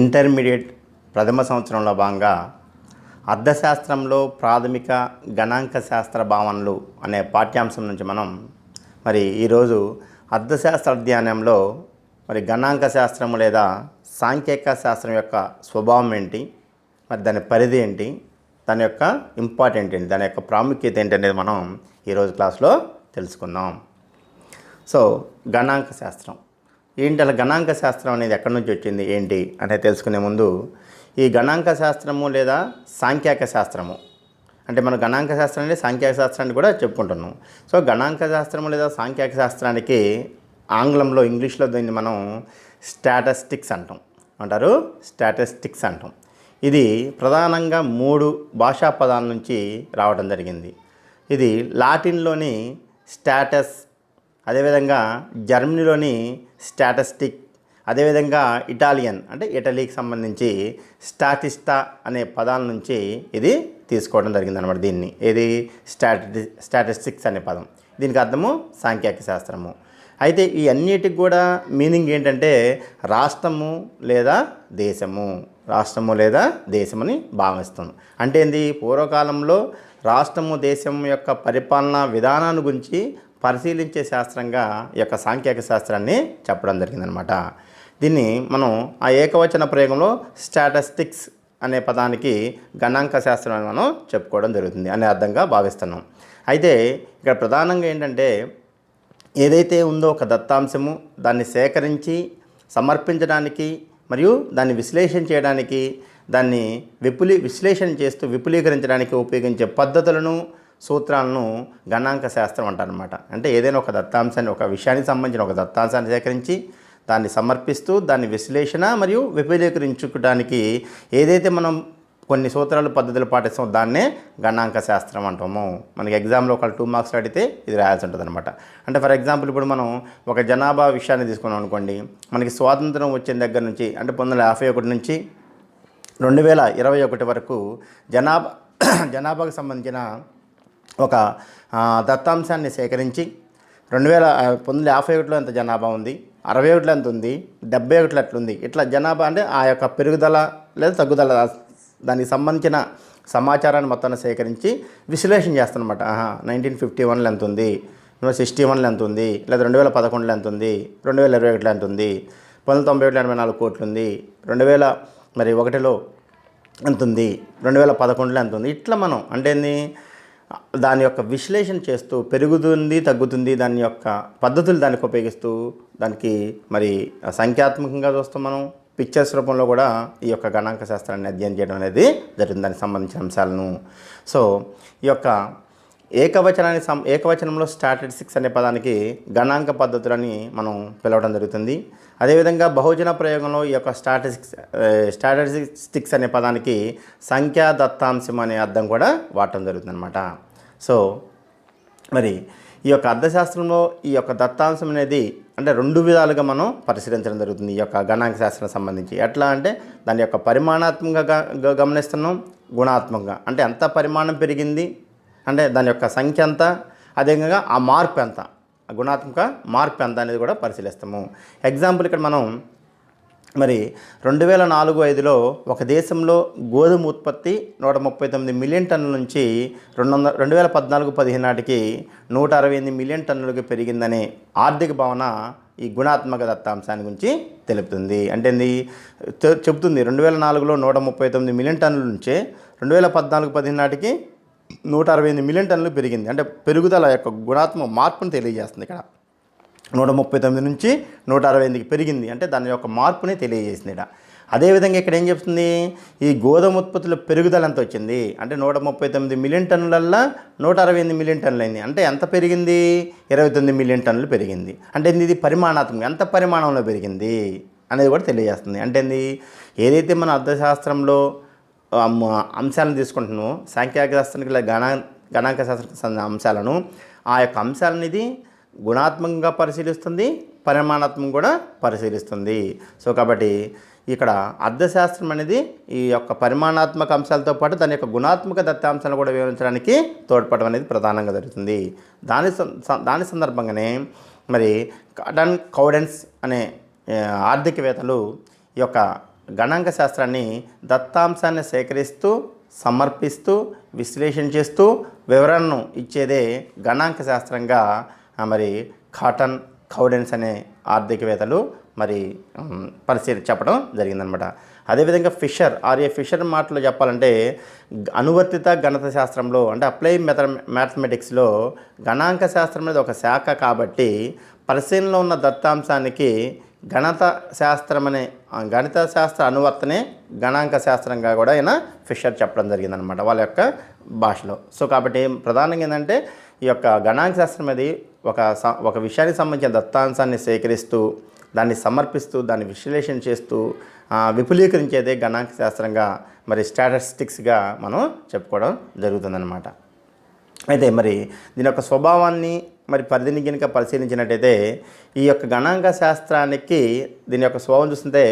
Intermediate ప్రథమ సంవత్సరంలో భాగంగా అర్థశాస్త్రంలో ప్రాథమిక గణాంక శాస్త్ర భావనలు అనే పాఠ్యాంశం నుంచి మనం మరి ఈరోజు అర్థశాస్త్ర అధ్యయనంలో మరి గణాంక శాస్త్రము లేదా సాంఖ్యక శాస్త్రం యొక్క స్వభావం ఏంటి మరి దాని పరిధి ఏంటి దాని యొక్క ఇంపార్టెంట్ ఏంటి దాని యొక్క ప్రాముఖ్యత ఏంటి అనేది మనం ఈరోజు క్లాస్లో తెలుసుకుందాం. సో గణాంక శాస్త్రం. ఏంటి అలా గణాంక శాస్త్రం అనేది ఎక్కడి నుంచి వచ్చింది ఏంటి అనేది తెలుసుకునే ముందు ఈ గణాంక శాస్త్రము లేదా సాంఖ్యాక శాస్త్రము. అంటే మనం గణాంక శాస్త్రం అంటే సాంఖ్యాక శాస్త్రాన్ని కూడా చెప్పుకుంటున్నాం. సో గణాంక శాస్త్రము లేదా సాంఖ్యాక శాస్త్రానికి ఆంగ్లంలో ఇంగ్లీష్లో దీన్ని మనం స్టాటస్టిక్స్ అంటాం. అంటారు స్టాటస్టిక్స్ అంటాం. ఇది ప్రధానంగా మూడు భాషా పదాల నుంచి రావడం జరిగింది. ఇది లాటిన్లోని స్టాటస్ అదేవిధంగా జర్మనీలోని స్టాటస్టిక్ అదేవిధంగా ఇటాలియన్ అంటే ఇటలీకి సంబంధించి స్టాటిస్టా అనే పదాల నుంచి ఇది తీసుకోవడం జరిగింది అనమాట దీన్ని. ఇది స్టాటి స్టాటిస్టిక్స్ అనే పదం. దీనికి అర్థము సాంఖ్యాక శాస్త్రము. అయితే ఈ అన్నిటికి కూడా మీనింగ్ ఏంటంటే రాష్ట్రము లేదా దేశము. రాష్ట్రము లేదా దేశమని భావిస్తుంది. అంటే ఏంది? పూర్వకాలంలో రాష్ట్రము దేశం యొక్క పరిపాలనా విధానాన్ని గురించి పరిశీలించే శాస్త్రంగా ఈ యొక్క సాంఖ్యక శాస్త్రాన్ని చెప్పడం జరిగిందనమాట దీన్ని మనం ఆ ఏకవచన ప్రయోగంలో స్టాటస్టిక్స్ అనే పదానికి గణాంక శాస్త్రం అని మనం చెప్పుకోవడం జరుగుతుంది అనే అర్థంగా భావిస్తున్నాం. అయితే ఇక్కడ ప్రధానంగా ఏంటంటే ఏదైతే ఉందో ఒక దత్తాంశము దాన్ని సేకరించి సమర్పించడానికి మరియు దాన్ని విశ్లేషణ చేయడానికి దాన్ని విపులి విశ్లేషణ చేస్తూ విపులీకరించడానికి ఉపయోగించే పద్ధతులను సూత్రాలను గణాంక శాస్త్రం అంటారనమాట అంటే ఏదైనా ఒక దత్తాంశాన్ని ఒక విషయానికి సంబంధించిన ఒక దత్తాంశాన్ని సేకరించి దాన్ని సమర్పిస్తూ దాన్ని విశ్లేషణ మరియు విపులీకరించుకోవడానికి ఏదైతే మనం కొన్ని సూత్రాలు పద్ధతులు పాటిస్తాం దాన్నే గణాంక శాస్త్రం అంటాము. మనకి ఎగ్జామ్లో ఒక టూ మార్క్స్ అడిగితే ఇది రాయాల్సి ఉంటుంది అనమాట అంటే ఫర్ ఎగ్జాంపుల్ ఇప్పుడు మనం ఒక జనాభా విషయాన్ని తీసుకున్నాం అనుకోండి మనకి స్వాతంత్రం వచ్చిన దగ్గర నుంచి అంటే పంతొమ్మిది యాభై ఒకటి నుంచి రెండు వేల ఇరవై ఒకటి వరకు జనాభా జనాభాకు సంబంధించిన ఒక దత్తాంశాన్ని సేకరించి రెండు వేల ఆ, పంతొమ్మిది యాభై ఒకటిలో ఎంత జనాభా ఉంది? అరవై ఒకటిలో ఎంత ఉంది? డెబ్బై ఒకటిలో ఎట్లుంది? ఇట్లా జనాభా అంటే ఆ యొక్క పెరుగుదల లేదా తగ్గుదల దానికి సంబంధించిన సమాచారాన్ని మొత్తాన్ని సేకరించి విశ్లేషణ చేస్తానమాట ఆహా నైన్టీన్ ఫిఫ్టీ వన్లో ఎంత ఉంది? సిక్స్టీ వన్లో ఎంత ఉంది? లేదా రెండు వేల పదకొండులో ఎంత ఉంది? రెండు వేల ఇరవై ఒకటిలో ఎంత ఉంది? పంతొమ్మిది తొంభై ఒకటిలో ఎనభై నాలుగు కోట్లు ఉంది. రెండు వేల మరి ఒకటిలో ఎంత ఉంది? రెండు వేల పదకొండులో ఎంత ఉంది? ఇట్లా మనం అంటే ఏంది? దాని యొక్క విశ్లేషణ చేస్తూ పెరుగుతుంది తగ్గుతుంది దాని యొక్క పద్ధతులు దానికి ఉపయోగిస్తూ దానికి మరి సంఖ్యాత్మకంగా చూస్తాం మనం. పిక్చర్స్ రూపంలో కూడా ఈ యొక్క గణాంక శాస్త్రాన్ని అధ్యయనం చేయడం అనేది జరుగుతుంది. దానికి సంబంధించిన అంశాలను. సో ఈ యొక్క ఏకవచనాన్ని సం ఏకవచనంలో స్టాటిస్టిక్స్ అనే పదానికి గణాంక పద్ధతులని మనం పిలవడం జరుగుతుంది. అదేవిధంగా బహుజన ప్రయోగంలో ఈ యొక్క స్టాటిస్టిక్స్ స్టాటిస్టిక్స్ అనే పదానికి సంఖ్యా దత్తాంశం అనే అర్థం కూడా వాడటం జరుగుతుంది అనమాట సో మరి ఈ యొక్క అర్థశాస్త్రంలో ఈ యొక్క దత్తాంశం అనేది అంటే రెండు విధాలుగా మనం పరిశీలించడం జరుగుతుంది ఈ యొక్క గణాంక శాస్త్రం సంబంధించి. ఎట్లా అంటే దాని యొక్క పరిమాణాత్మకంగా గమనిస్తున్నాం గుణాత్మకంగా. అంటే ఎంత పరిమాణం పెరిగింది అంటే దాని యొక్క సంఖ్య ఎంత అదేవిధంగా ఆ మార్పు ఎంత. గుణాత్మక మార్పు ఎంత అనేది కూడా పరిశీలిస్తాము. ఎగ్జాంపుల్ ఇక్కడ మనం మరి రెండు వేల నాలుగు ఐదులో ఒక దేశంలో గోధుమ ఉత్పత్తి నూట ముప్పై తొమ్మిది మిలియన్ టన్నుల నుంచి రెండు వందల రెండు వేల పద్నాలుగు పదిహేను నాటికి నూట అరవై ఎనిమిది మిలియన్ టన్నులకు పెరిగిందనే ఆర్థిక భావన ఈ గుణాత్మక దత్తాంశాన్ని గురించి తెలుపుతుంది. అంటే చెబుతుంది. రెండు వేల నాలుగులో నూట ముప్పై తొమ్మిది మిలియన్ టన్నుల నుంచే రెండు వేల పద్నాలుగు పదిహేను నాటికి నూట అరవై ఎనిమిది మిలియన్ టన్నులు పెరిగింది. అంటే పెరుగుదల యొక్క గుణాత్మక మార్పును తెలియజేస్తుంది ఇక్కడ. నూట ముప్పై తొమ్మిది నుంచి నూట అరవై ఎనిమిదికి పెరిగింది. అంటే దాని యొక్క మార్పుని తెలియజేసింది ఇక్కడ. అదేవిధంగా ఇక్కడ ఏం చెప్తుంది? ఈ గోధుమ ఉత్పత్తుల పెరుగుదల ఎంత వచ్చింది? అంటే నూట ముప్పై తొమ్మిది మిలియన్ టన్నులల్లా నూట అరవై ఎనిమిది మిలియన్ టన్నులు అయింది అంటే ఎంత పెరిగింది? ఇరవై తొమ్మిది మిలియన్ టన్నులు పెరిగింది. అంటే ఇది పరిమాణాత్మకం. ఎంత పరిమాణంలో పెరిగింది? అనేది కూడా తెలియజేస్తుంది. అంటే ఏంది? ఏదైతే మన అర్థశాస్త్రంలో అంశాలను తీసుకుంటున్నామో సాంఖ్యాకాశాస్త్రానికి లేదా గణా గణాంక శాస్త్రానికి సంబంధించిన అంశాలను. ఆ యొక్క అంశాలనేది గుణాత్మకంగా పరిశీలిస్తుంది పరిమాణాత్మకం కూడా పరిశీలిస్తుంది. సో కాబట్టి ఇక్కడ అర్థశాస్త్రం అనేది ఈ యొక్క పరిమాణాత్మక అంశాలతో పాటు దాని యొక్క గుణాత్మక దత్తాంశాలను కూడా వివరించడానికి తోడ్పడడం అనేది ప్రధానంగా జరుగుతుంది. దాని సం- దాని సందర్భంగానే మరి కాటన్ కౌడెన్స్ అనే ఆర్థికవేత్తలు ఈ యొక్క గణాంక శాస్త్రాన్ని దత్తాంశాన్ని సేకరిస్తూ సమర్పిస్తూ విశ్లేషణ చేస్తూ వివరణను ఇచ్చేదే గణాంక శాస్త్రంగా మరి కాటన్ కౌడెన్స్ అనే ఆర్థికవేత్తలు మరి పరిశీలి చెప్పడం జరిగిందనమాట. అదేవిధంగా ఫిషర్ ఆర్ఏ ఫిషర్ మాటలు చెప్పాలంటే అనువర్తిత గణిత శాస్త్రంలో అంటే అప్లై మెథ మ్యాథమెటిక్స్లో గణాంక శాస్త్రం అనేది ఒక శాఖ కాబట్టి పరిశీలనలో ఉన్న దత్తాంశానికి గణిత శాస్త్రం అనే గణిత శాస్త్ర అనువర్తనే గణాంక శాస్త్రంగా కూడా ఆయన ఫిషర్ చెప్పడం జరిగిందనమాట వాళ్ళ యొక్క భాషలో. సో కాబట్టి ప్రధానంగా ఏంటంటే ఈ యొక్క గణాంక శాస్త్రం అనేది ఒక స- ఒక విషయానికి సంబంధించిన దత్తాంశాన్ని సేకరిస్తూ దాన్ని సమర్పిస్తూ దాన్ని విశ్లేషణ చేస్తూ విపులీకరించేదే గణాంక శాస్త్రంగా మరి స్టాటిస్టిక్స్గా మనం చెప్పుకోవడం జరుగుతుందన్నమాట. అయితే మరి దీని యొక్క స్వభావాన్ని మరి పరిధిని కనుక పరిశీలించినట్టయితే ఈ యొక్క గణాంక శాస్త్రానికి దీని యొక్క స్వభావం చూస్తుంటే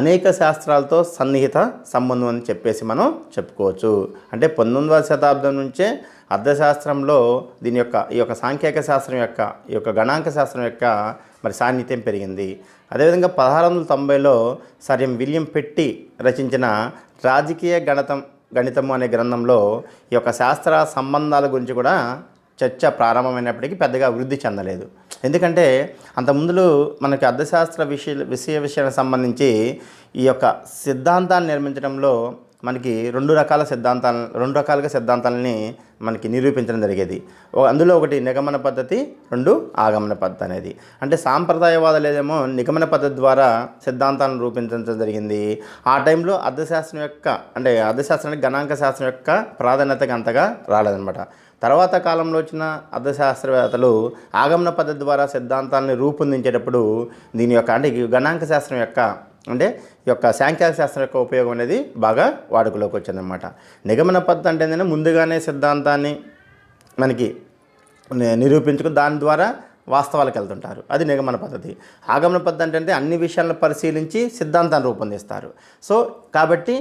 అనేక శాస్త్రాలతో సన్నిహిత సంబంధం అని చెప్పేసి మనం చెప్పుకోవచ్చు. అంటే పంతొమ్మిదవ శతాబ్దం నుంచే అర్థశాస్త్రంలో దీని యొక్క ఈ యొక్క సాంఖ్యక శాస్త్రం యొక్క ఈ యొక్క గణాంక శాస్త్రం యొక్క మరి సాన్నిధ్యం పెరిగింది. అదేవిధంగా పదహారు వందల తొంభైలో సర్ ఎం విలియం పెట్టి రచించిన రాజకీయ గణితం గణితము అనే గ్రంథంలో ఈ యొక్క శాస్త్ర సంబంధాల గురించి కూడా చర్చ ప్రారంభమైనప్పటికీ పెద్దగా అభివృద్ధి చెందలేదు. ఎందుకంటే అంత ముందు మనకి అర్థశాస్త్ర విషయ విషయ విషయానికి సంబంధించి ఈ యొక్క సిద్ధాంతాన్ని నిర్మించడంలో మనకి రెండు రకాల సిద్ధాంతాలు రెండు రకాలుగా సిద్ధాంతాలని మనకి నిరూపించడం జరిగేది. అందులో ఒకటి నిగమన పద్ధతి రెండు ఆగమన పద్ధతి అనేది. అంటే సాంప్రదాయవాదులేదేమో నిగమన పద్ధతి ద్వారా సిద్ధాంతాలను రూపించడం జరిగింది. ఆ టైంలో అర్థశాస్త్రం యొక్క అంటే అర్థశాస్త్రానికి గణాంక శాస్త్రం యొక్క ప్రాధాన్యతగా అంతగా రాలేదనమాట తర్వాత కాలంలో వచ్చిన అర్థశాస్త్రవేత్తలు ఆగమన పద్ధతి ద్వారా సిద్ధాంతాలను రూపొందించేటప్పుడు దీని యొక్క అంటే గణాంక శాస్త్రం యొక్క అంటే ఈ యొక్క సాంఖ్యక శాస్త్రం యొక్క ఉపయోగం అనేది బాగా వాడుకలోకి వచ్చిందనమాట నిగమన పద్ధతి అంటే ఏంటంటే ముందుగానే సిద్ధాంతాన్ని మనకి నిరూపించుకుని దాని ద్వారా వాస్తవాలకు వెళ్తుంటారు. అది నిగమన పద్ధతి. ఆగమన పద్ధతి అంటే అన్ని విషయాలను పరిశీలించి సిద్ధాంతాన్ని రూపొందిస్తారు. సో కాబట్టి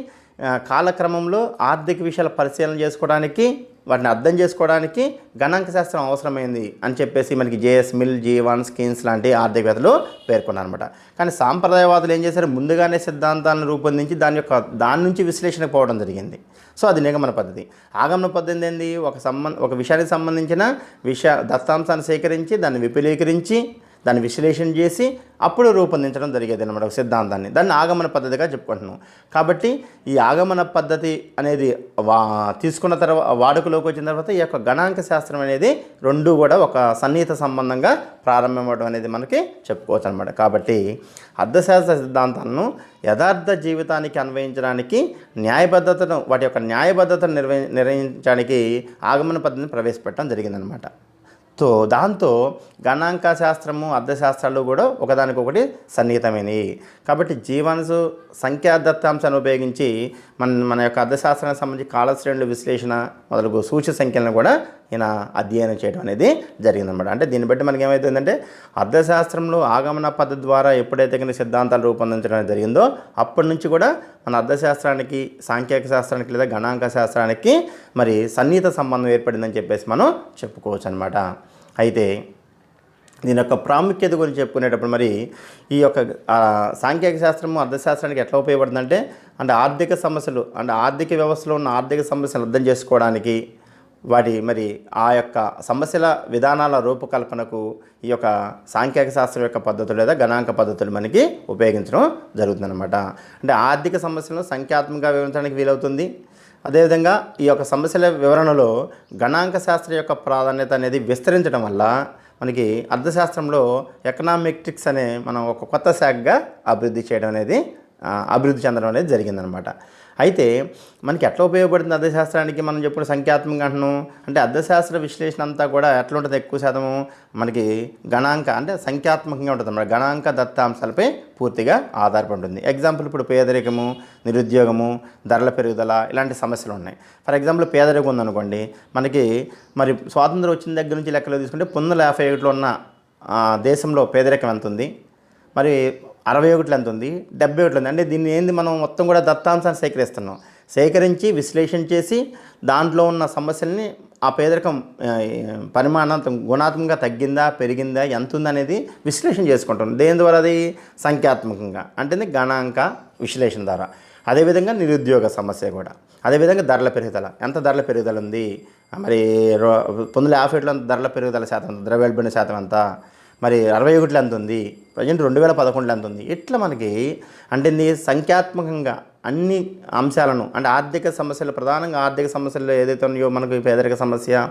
కాలక్రమంలో ఆర్థిక విషయాల పరిశీలన చేసుకోవడానికి వాటిని అర్థం చేసుకోవడానికి గణాంక శాస్త్రం అవసరమైంది అని చెప్పేసి మనకి జేఎస్ మిల్ జీవన్ స్కీన్స్ లాంటి ఆర్థికవేత్తలు పేర్కొన్నారనమాట కానీ సాంప్రదాయవాదులు ఏం చేశారు? ముందుగానే సిద్ధాంతాలను రూపొందించి దాని యొక్క దాని నుంచి విశ్లేషణకు పోవడం జరిగింది. సో అది నిగమన పద్ధతి. ఆగమన పద్ధతి ఏంది? ఒక సంబంధ ఒక విషయానికి సంబంధించిన విషయ దత్తాంశాన్ని సేకరించి దాన్ని విపులీకరించి దాన్ని విశ్లేషణ చేసి అప్పుడు రూపొందించడం జరిగేది అనమాట ఒక సిద్ధాంతాన్ని. దాన్ని ఆగమన పద్ధతిగా చెప్పుకుంటున్నాం. కాబట్టి ఈ ఆగమన పద్ధతి అనేది వా తీసుకున్న తర్వాత వాడుకలోకి వచ్చిన తర్వాత ఈ యొక్క గణాంక శాస్త్రం అనేది రెండు కూడా ఒక సన్నిహిత సంబంధంగా ప్రారంభమవడం అనేది మనకి చెప్పుకోవచ్చు అనమాట కాబట్టి అర్థశాస్త్ర సిద్ధాంతాలను యథార్థ జీవితానికి అన్వయించడానికి న్యాయబద్ధతను వాటి యొక్క న్యాయబద్ధతను నిర్వహి నిర్వహించడానికి ఆగమన పద్ధతిని ప్రవేశపెట్టడం జరిగిందనమాట తో దాంతో గణాంక శాస్త్రము అర్థశాస్త్రాలు కూడా ఒకదానికొకటి సన్నిహితమైనవి. కాబట్టి జీవనసు సంఖ్యా దత్తాంశాన్ని ఉపయోగించి మన మన యొక్క అర్థశాస్త్రానికి సంబంధించి కాలశ్రేణుల విశ్లేషణ మొదలగు సూచ్య సంఖ్యలను కూడా ఈయన అధ్యయనం చేయడం అనేది జరిగిందనమాట అంటే దీన్ని బట్టి మనకి ఏమవుతుందంటే అర్థశాస్త్రంలో ఆగమన పద్ధతి ద్వారా ఎప్పుడైతే కనుక సిద్ధాంతాలు రూపొందించడం జరిగిందో అప్పటి నుంచి కూడా మన అర్థశాస్త్రానికి సాంఖ్యక శాస్త్రానికి లేదా గణాంక శాస్త్రానికి మరి సన్నిహిత సంబంధం ఏర్పడిందని చెప్పేసి మనం చెప్పుకోవచ్చు అనమాట అయితే దీని యొక్క ప్రాముఖ్యత గురించి చెప్పుకునేటప్పుడు మరి ఈ యొక్క సాంఖ్యక శాస్త్రము అర్థశాస్త్రానికి ఎట్లా ఉపయోగపడుతుందంటే అంటే ఆర్థిక సమస్యలు అంటే ఆర్థిక వ్యవస్థలో ఉన్న ఆర్థిక సమస్యలు అర్థం చేసుకోవడానికి వాటి మరి ఆ యొక్క సమస్యల విధానాల రూపకల్పనకు ఈ యొక్క సాంఖ్యక శాస్త్రం యొక్క పద్ధతులు లేదా గణాంక పద్ధతులు మనకి ఉపయోగించడం జరుగుతుందన్నమాట. అంటే ఆర్థిక సమస్యలను సంఖ్యాత్మకంగా వివరించడానికి వీలవుతుంది. అదేవిధంగా ఈ యొక్క సమస్యల వివరణలో గణాంక శాస్త్రం యొక్క ప్రాధాన్యత అనేది విస్తరించడం వల్ల మనకి అర్థశాస్త్రంలో ఎకనామిక్టిక్స్ అనే మనం ఒక కొత్త శాఖగా అభివృద్ధి చేయడం అనేది అభివృద్ధి చెందడం అనేది జరిగిందనమాట అయితే మనకి ఎట్లా ఉపయోగపడుతుంది అర్థశాస్త్రానికి మనం చెప్పుడు సంఖ్యాత్మకంగా అంటున్నాం అంటే అర్థశాస్త్ర విశ్లేషణ అంతా కూడా ఎట్లా ఉంటుంది ఎక్కువ శాతము? మనకి గణాంక అంటే సంఖ్యాత్మకంగా ఉంటుంది అన్నమాట. గణాంక దత్తాంశాలపై పూర్తిగా ఆధారపడి ఉంటుంది. ఎగ్జాంపుల్ ఇప్పుడు పేదరికము నిరుద్యోగము ధరల పెరుగుదల ఇలాంటి సమస్యలు ఉన్నాయి. ఫర్ ఎగ్జాంపుల్ పేదరికం ఉందనుకోండి మనకి మరి స్వాతంత్రం వచ్చిన దగ్గర నుంచి లెక్కలో తీసుకుంటే పంతొమ్మిది యాభై ఒకటిలో ఉన్న దేశంలో పేదరికం ఎంత ఉంది? మరి అరవై ఒకటిలో ఎంత ఉంది డెబ్బై ఒకటిలో ఉంది. అంటే దీన్ని ఏంది మనం మొత్తం కూడా దత్తాంశాన్ని సేకరిస్తున్నాం. సేకరించి విశ్లేషణ చేసి దాంట్లో ఉన్న సమస్యల్ని ఆ పేదరికం ఆ, పరిమాణం గుణాత్మకంగా తగ్గిందా పెరిగిందా ఎంత ఉందనేది విశ్లేషణ చేసుకుంటాం దేని ద్వారా? అది సంఖ్యాత్మకంగా అంటే గణాంక విశ్లేషణ ద్వారా. అదేవిధంగా నిరుద్యోగ సమస్య కూడా. అదేవిధంగా ధరల పెరుగుదల. ఎంత ధరల పెరుగుదల ఉంది? మరి రో- పంతొమ్మిది వందల యాభై ఏడులో ధరల పెరుగుదల శాతం ఎంత? ద్రవ్యోల్బణ శాతం ఎంత? మరి అరవై ఒకటిలో ఎంత ఉంది? ప్రజెంట్ రెండు వేల పదకొండులో ఎంత ఉంది? ఇట్లా మనకి అంటే ఇది సంఖ్యాత్మకంగా అన్ని అంశాలను అంటే ఆర్థిక సమస్యలు ప్రధానంగా ఆర్థిక సమస్యలు ఏదైతే ఉన్నాయో మనకు పేదరిక సమస్య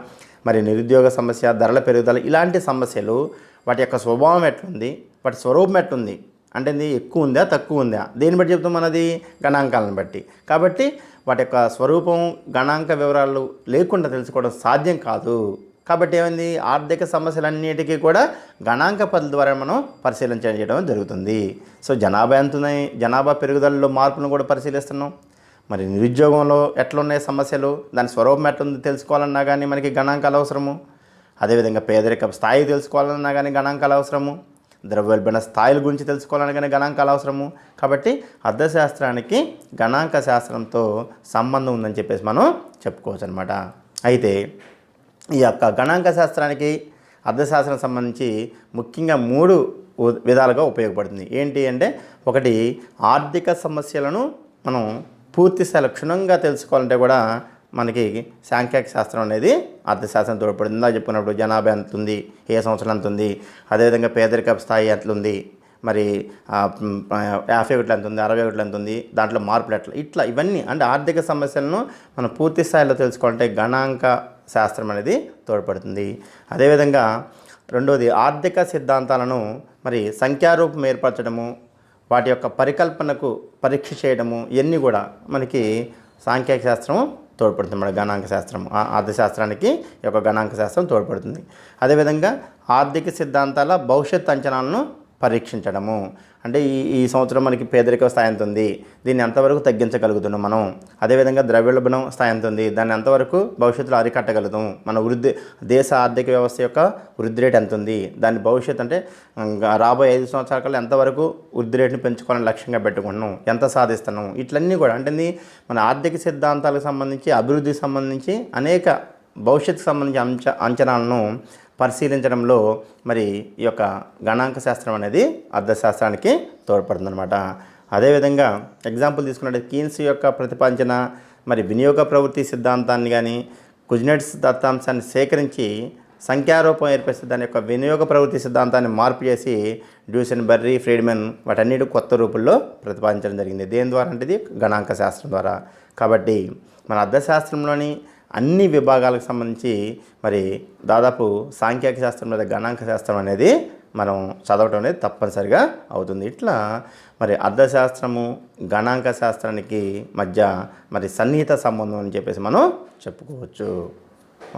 మరి నిరుద్యోగ సమస్య ధరల పెరుగుదల ఇలాంటి సమస్యలు వాటి యొక్క స్వభావం ఎట్లుంది? వాటి స్వరూపం ఎట్లుంది? అంటే ఎక్కువ ఉందా తక్కువ ఉందా? దేన్ని బట్టి చెప్తాం మనది? గణాంకాలను బట్టి. కాబట్టి వాటి యొక్క స్వరూపం గణాంక వివరాలు లేకుండా తెలుసుకోవడం సాధ్యం కాదు. కాబట్టి ఏమైంది? ఆర్థిక సమస్యలన్నిటికీ కూడా గణాంక పద్ధతి ద్వారా మనం పరిశీలన చేయడం జరుగుతుంది. సో జనాభా ఎంత ఉన్నాయి జనాభా పెరుగుదలలో మార్పులను కూడా పరిశీలిస్తున్నాం. మరి నిరుద్యోగంలో ఎట్లున్నాయి సమస్యలు? దాని స్వరూపం ఎట్లుంది తెలుసుకోవాలన్నా కానీ మనకి గణాంకాలు అవసరము. అదేవిధంగా పేదరిక స్థాయి తెలుసుకోవాలన్నా కానీ గణాంకాలు అవసరము. ద్రవ్యోల్బణ స్థాయిల గురించి తెలుసుకోవాలన్నా కానీ గణాంకాలు అవసరము. కాబట్టి అర్థశాస్త్రానికి గణాంక శాస్త్రంతో సంబంధం ఉందని చెప్పేసి మనం చెప్పుకోవచ్చు అనమాట అయితే ఈ యొక్క గణాంక శాస్త్రానికి అర్థశాస్త్రం సంబంధించి ముఖ్యంగా మూడు విధాలుగా ఉపయోగపడుతుంది. ఏంటి అంటే ఒకటి ఆర్థిక సమస్యలను మనం పూర్తి క్షుణ్ణంగా తెలుసుకోవాలంటే కూడా మనకి సాంఖ్యక శాస్త్రం అనేది అర్థశాస్త్రం తోడ్పడుతుంది ఇందా చెప్పుకున్నప్పుడు జనాభా ఎంత ఉంది ఏ సంవత్సరం ఎంత ఉంది అదేవిధంగా పేదరిక స్థాయి ఎట్లా ఉంది మరి యాభై ఒకటి ఎంత ఉంది అరవై ఒకటి ఎంత ఉంది దాంట్లో మార్పులు ఎట్లా ఇట్లా ఇవన్నీ అంటే ఆర్థిక సమస్యలను మనం పూర్తి స్థాయిలో తెలుసుకోవాలంటే గణాంక శాస్త్రం అనేది తోడ్పడుతుంది. అదేవిధంగా రెండోది ఆర్థిక సిద్ధాంతాలను మరి సంఖ్యారూపం ఏర్పరచడము వాటి యొక్క పరికల్పనకు పరీక్ష చేయడము ఇవన్నీ కూడా మనకి సాంఖ్యక శాస్త్రం తోడ్పడుతుంది. మన గణాంక శాస్త్రం ఆ అర్థశాస్త్రానికి ఈ యొక్క గణాంక శాస్త్రం తోడ్పడుతుంది. అదేవిధంగా ఆర్థిక సిద్ధాంతాల భవిష్యత్ అంచనాలను పరీక్షించడము. అంటే ఈ ఈ సంవత్సరం మనకి పేదరిక స్థాయి ఎంత ఉంది దీన్ని ఎంతవరకు తగ్గించగలుగుతున్నాం మనం? అదేవిధంగా ద్రవ్యోల్బణం స్థాయి ఎంత ఉంది దాన్ని ఎంతవరకు భవిష్యత్తులో అరికట్టగలుగుతాం? మన వృద్ధి దేశ ఆర్థిక వ్యవస్థ యొక్క వృద్ధి రేట్ ఎంత ఉంది దాని భవిష్యత్తు అంటే రాబోయే ఐదు సంవత్సరాల కల్లా ఎంతవరకు వృద్ధి రేటుని పెంచుకోవాలని లక్ష్యంగా పెట్టుకుంటున్నాం? ఎంత సాధిస్తున్నాం? ఇట్లన్నీ కూడా అంటే మన ఆర్థిక సిద్ధాంతాలకు సంబంధించి అభివృద్ధికి సంబంధించి అనేక భవిష్యత్తుకు సంబంధించిన అంచ అంచనాలను పరిశీలించడంలో మరి ఈ యొక్క గణాంక శాస్త్రం అనేది అర్థశాస్త్రానికి తోడ్పడుతుందన్నమాట. అదేవిధంగా ఎగ్జాంపుల్ తీసుకున్నట్టు కీన్స్ యొక్క ప్రతిపాదించిన మరి వినియోగ ప్రవృత్తి సిద్ధాంతాన్ని కానీ కుజ్నెట్స్ దత్తాంశాన్ని సేకరించి సంఖ్యారూపం ఏర్పరిస్తే దాని యొక్క వినియోగ ప్రవృత్తి సిద్ధాంతాన్ని మార్పు చేసి డ్యూసన్ బర్రీ ఫ్రీడ్మెన్ వాటన్నిటి కొత్త రూపంలో ప్రతిపాదించడం జరిగింది. దేని ద్వారా అంటే ఇది గణాంక శాస్త్రం ద్వారా. కాబట్టి మన అర్థశాస్త్రంలోని అన్ని విభాగాలకు సంబంధించి మరి దాదాపు సాంఖ్యాక శాస్త్రం లేదా గణాంక శాస్త్రం అనేది మనం చదవటం అనేది తప్పనిసరిగా అవుతుంది. ఇట్లా మరి అర్థశాస్త్రము గణాంక శాస్త్రానికి మధ్య మరి సన్నిహిత సంబంధం అని చెప్పేసి మనం చెప్పుకోవచ్చు.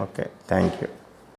Okay thank you.